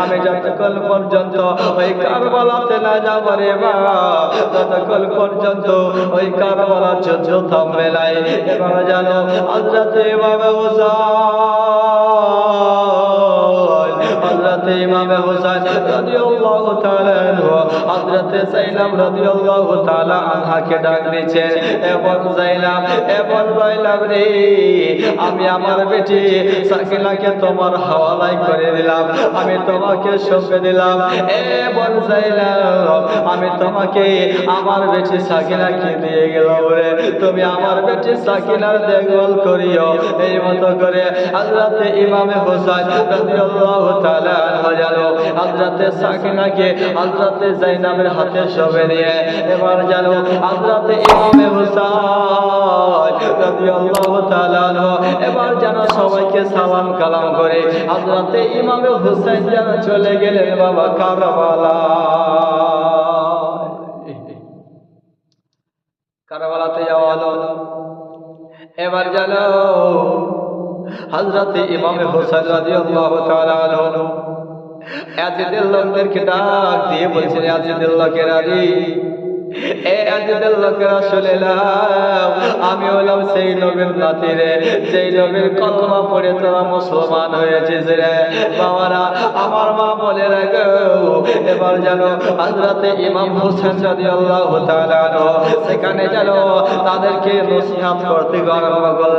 আমি যতক্ষণ পর্যন্ত ওই কারবালাতে না যাব রে মা, ততক্ষণ পর্যন্ত ওই কারবালার যুদ্ধ থামবে নাই। এবার জানো হযরত ইমাম হুসাইন হযরত ইমাম হুসাইন রাদিয়াল্লাহু তাআলা আনহু, হযরত সাইনাব রাদিয়াল্লাহু তাআলা আনহাকে ডাক দিয়েছেন এবং যাইলাম এবং যাইলাম রে, আমি আমার বেটি সাকিনাকে তোমার হাওয়ালাই করে দিলাম, আমি তোমাকে সঁপে দিলাম এবং যাইলাম আমি তোমাকে আমার বেটি সাকিনাকে দিয়ে গেলাম রে। তুমি আমার বেটি সাকিনার দেখভাল করিও। এই মতো করে হযরত ইমামে হোসেন রাদিয়াল্লাহু তাআলা জানো, হযরত সাকিনাকে হযরত জাইনাবের হাতে শোভে দিয়ে এবার জানো, হযরত ইমামে হোসেন রাদিয়াল্লাহু তাআলা এবার যেন সবাইকে সালাম কালাম করে, হযরত ইমামে হোসেন যেন চলে গেলেন বাবা কারবালা হলো এবার জানো, হযরত ইমামে হোসেন রাদিয়াল্লাহু তাআলা আনহু আজিদের লোকদেরকে ডাক দিয়ে বলছেন আজিদের লোকেরা রে আমি হলাম সেই নবীর নাতি রে সেই নবীর কলমা পড়ে তোরা মুসলমান হয়েছিস রে। বাবারা, আমার মা বলে রাখো এবার জানো হাজরাতে ইমাম হোসেন যদি আল্লাহ সেখানে জানো তাদেরকে নসিহত করতে গরম